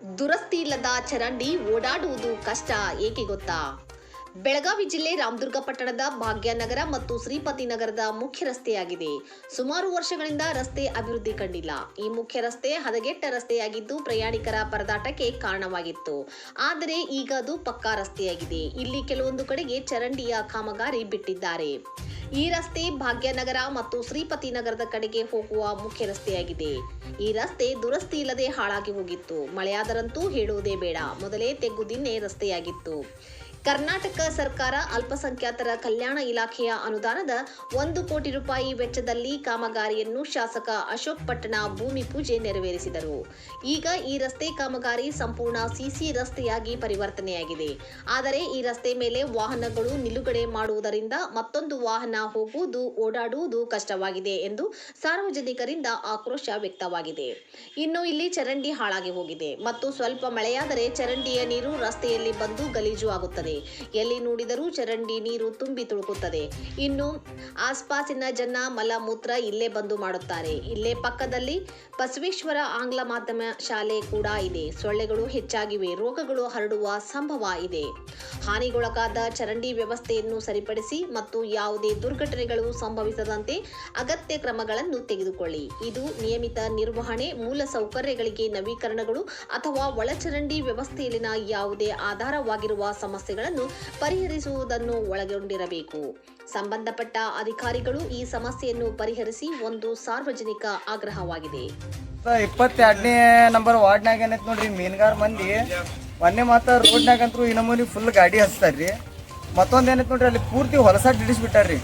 ದುರಸ್ತಿ ಇಲ್ಲದ ಚರಂಡಿ ಓಡಾಡುವುದು ಕಷ್ಟ, ಏಕೆ ಗೊತ್ತಾ? ಬೆಳಗಾವಿ ಜಿಲ್ಲೆ ರಾಮದುರ್ಗ ಪಟ್ಟಣದ ಭಾಗ್ಯನಗರ ಮತ್ತು ಶ್ರೀಪತಿ ನಗರದ ಮುಖ್ಯ ರಸ್ತೆಯಾಗಿದೆ. ಸುಮಾರು ವರ್ಷಗಳಿಂದ ರಸ್ತೆ ಅಭಿವೃದ್ಧಿ ಕಂಡಿಲ್ಲ. ಈ ಮುಖ್ಯ ರಸ್ತೆ ಹದಗೆಟ್ಟ ರಸ್ತೆಯಾಗಿದ್ದು ಪ್ರಯಾಣಿಕರ ಪರದಾಟಕ್ಕೆ ಕಾರಣವಾಗಿತ್ತು. ಆದರೆ ಈಗ ಅದು ಪಕ್ಕಾ ರಸ್ತೆಯಾಗಿದೆ. ಇಲ್ಲಿ ಕೆಲವೊಂದು ಕಡೆಗೆ ಚರಂಡಿಯ ಕಾಮಗಾರಿ ಬಿಟ್ಟಿದ್ದಾರೆ. ಈ ರಸ್ತೆ ಭಾಗ್ಯನಗರ ಮತ್ತು ಶ್ರೀಪತಿ ನಗರದ ಕಡೆಗೆ ಹೋಗುವ ಮುಖ್ಯ ರಸ್ತೆಯಾಗಿದೆ. ಈ ರಸ್ತೆ ದುರಸ್ತಿ ಇಲ್ಲದೆ ಹಾಳಾಗಿ ಹೋಗಿತ್ತು. ಮಳೆಯಾದರಂತೂ ಹೇಳುವುದೇ ಬೇಡ. ಮೊದಲೇ ತೆಗ್ಗುದಿನ್ನೆ ರಸ್ತೆಯಾಗಿತ್ತು. ಕರ್ನಾಟಕ ಸರ್ಕಾರ ಅಲ್ಪಸಂಖ್ಯಾತರ ಕಲ್ಯಾಣ ಇಲಾಖೆಯ ಅನುದಾನದ ಒಂದು ಕೋಟಿ ರೂಪಾಯಿ ವೆಚ್ಚದಲ್ಲಿ ಕಾಮಗಾರಿಯನ್ನು ಶಾಸಕ ಅಶೋಕ್ ಪಟ್ಟಣ ಭೂಮಿ ಪೂಜೆ ನೆರವೇರಿಸಿದರು. ಈಗ ಈ ರಸ್ತೆ ಕಾಮಗಾರಿ ಸಂಪೂರ್ಣ ಸಿಸಿ ರಸ್ತೆಯಾಗಿ ಪರಿವರ್ತನೆಯಾಗಿದೆ. ಆದರೆ ಈ ರಸ್ತೆ ಮೇಲೆ ವಾಹನಗಳು ನಿಲುಗಡೆ ಮಾಡುವುದರಿಂದ ಮತ್ತೊಂದು ವಾಹನ ಹೋಗುವುದು, ಓಡಾಡುವುದು ಕಷ್ಟವಾಗಿದೆ ಎಂದು ಸಾರ್ವಜನಿಕರಿಂದ ಆಕ್ರೋಶ ವ್ಯಕ್ತವಾಗಿದೆ. ಇನ್ನು ಇಲ್ಲಿ ಚರಂಡಿ ಹಾಳಾಗಿ ಹೋಗಿದೆ. ಮತ್ತು ಸ್ವಲ್ಪ ಮಳೆಯಾದರೆ ಚರಂಡಿಯ ನೀರು ರಸ್ತೆಯಲ್ಲಿ ಬಂದು ಗಲೀಜು ಆಗುತ್ತದೆ. ಎಲ್ಲಿ ನೋಡಿದರೂ ಚರಂಡಿ ನೀರು ತುಂಬಿ ತುಳುಕುತ್ತದೆ. ಇನ್ನು ಆಸ್ಪಾಸಿನ ಜನ ಮಲಮೂತ್ರ ಇಲ್ಲೇ ಬಂದು ಮಾಡುತ್ತಾರೆ. ಇಲ್ಲೇ ಪಕ್ಕದಲ್ಲಿ ಬಸವೇಶ್ವರ ಆಂಗ್ಲ ಮಾಧ್ಯಮ ಶಾಲೆ ಕೂಡ ಇದೆ. ಸೊಳ್ಳೆಗಳು ಹೆಚ್ಚಾಗಿವೆ. ರೋಗಗಳು ಹರಡುವ ಸಂಭವ ಇದೆ. ಹಾನಿಗೊಳಗಾದ ಚರಂಡಿ ವ್ಯವಸ್ಥೆಯನ್ನು ಸರಿಪಡಿಸಿ ಮತ್ತು ಯಾವುದೇ ದುರ್ಘಟನೆಗಳು ಸಂಭವಿಸದಂತೆ ಅಗತ್ಯ ಕ್ರಮಗಳನ್ನು ತೆಗೆದುಕೊಳ್ಳಿ. ಇದು ನಿಯಮಿತ ನಿರ್ವಹಣೆ, ಮೂಲ ಸೌಕರ್ಯಗಳಿಗೆ ನವೀಕರಣಗಳು ಅಥವಾ ಒಳಚರಂಡಿ ವ್ಯವಸ್ಥೆಯಲ್ಲಿನ ಯಾವುದೇ ಆಧಾರವಾಗಿರುವ ಸಮಸ್ಯೆಗಳನ್ನು ಪರಿಹರಿಸುವುದನ್ನು ಒಳಗೊಂಡಿರಬೇಕು. ಸಂಬಂಧಪಟ್ಟ ಅಧಿಕಾರಿಗಳು ಈ ಸಮಸ್ಯೆಯನ್ನು ಪರಿಹರಿಸಿ ಒಂದು ಸಾರ್ವಜನಿಕ ಆಗ್ರಹವಾಗಿದೆ. ಇಪ್ಪತ್ತೆರಡನೇ ನಂಬರ್ ವಾರ್ಡ್ನಾಗ ಏನೈತೆ ನೋಡ್ರಿ, ಮೀನುಗಾರ ಮಂದಿ ಮೊನ್ನೆ ಮಾತ್ರ ರೋಡ್ನಾಗಂತೂ ಈ ನಮೂನಿ ಫುಲ್ ಗಾಡಿ ಹಚ್ತಾರ್ರಿ ಮತ್ತೊಂದು ಏನೈತೆ ನೋಡ್ರಿ, ಅಲ್ಲಿ ಪೂರ್ತಿ ಹೊಲಸ ಹಿಡಿಸ್ಬಿಟ್ಟಾರ್ರಿ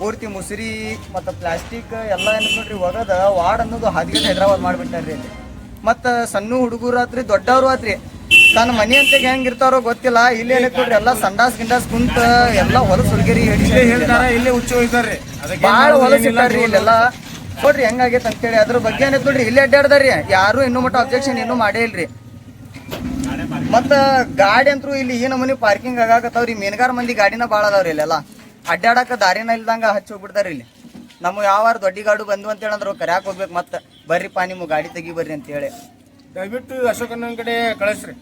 ಪೂರ್ತಿ ಮುಸುರಿ ಮತ್ತು ಪ್ಲಾಸ್ಟಿಕ್ ಎಲ್ಲ ಏನೈತೆ ನೋಡ್ರಿ, ಒಗದ ವಾರ್ಡ್ ಅನ್ನೋದು ಹಾದಿಗೆ ಹೈದರಾಬಾದ್ ಮಾಡಿಬಿಟ್ಟಾರ್ರಿ ಅಲ್ಲಿ. ಮತ್ತು ಸಣ್ಣ ಹುಡುಗರು ಆತ್ರಿ ದೊಡ್ಡವರು ಆತ್ರಿ. ತನ್ನ ಮನೆ ಅಂತ ಹೆಂಗ್ ಇರ್ತಾರೋ ಗೊತ್ತಿಲ್ಲ. ಇಲ್ಲಿ ಏನೈತೆ ನೋಡ್ರಿ ಎಲ್ಲ ಸಂಡಾಸ್ ಗಿಂಡಾಸ್ ಕುಂತ ಎಲ್ಲ ಹೊಲಸ್ ಹುಡುಗರಿ ಹೇಳ್ತಾರ ಇಲ್ಲೇ ಹುಚ್ಚು ಹೋಯ್ತಾರ್ರಿ. ಭಾಳ ಹೊಲಸಿಟ್ಟಾರ್ರಿ ಇಲ್ಲೆಲ್ಲ. ನೋಡ್ರಿ ಹೆಂಗಾಗೈತೆ ಅಂತೇಳಿ. ಅದ್ರ ಬಗ್ಗೆ ಏನೈತೆ ನೋಡ್ರಿ ಇಲ್ಲೇ ಅಡ್ಡಾಡ್ದಾರ್ರಿ. ಯಾರು ಇನ್ನೂ ಮಟ್ಟ ಅಬ್ಜೆಕ್ಷನ್ ಇನ್ನೂ ಮಾಡೇ ಇಲ್ರಿ. ಮತ್ತ ಗಾಡಿ ಅಂತೂ ಇಲ್ಲಿ ಈ ನಮೂನಿ ಪಾರ್ಕಿಂಗ್ ಆಗಾಕತ್ತಾವ್ರಿ. ಮೀನುಗಾರ ಮಂದಿ ಗಾಡಿನ ಭಾಳ ಅದಾವ್ರಿ ಇಲ್ಲೆಲ್ಲ. ಅಡ್ಡಾಡಕ ದಾರಿನ ಇಲ್ದಂಗ ಹಚ್ಚಿ ಹೋಗ್ಬಿಡ್ತಾರ ಇಲ್ಲಿ. ನಮ್ಗ ಯಾವಾರ ದೊಡ್ಡ ಗಾಡು ಬಂದು ಅಂತ ಹೇಳಂದ್ರು ಕರ್ಯಾಕ್ ಹೋಗ್ಬೇಕು ಮತ್ತೆ. ಬರ್ರಿಪ್ಪ ನಿಮ್ಮ ಗಾಡಿ ತೆಗಿ ಬರ್ರಿ ಅಂತ ಹೇಳಿ ದಯವಿಟ್ಟು ಅಶೋಕನ ಕಡೆ ಕಳಿಸ್ರಿ.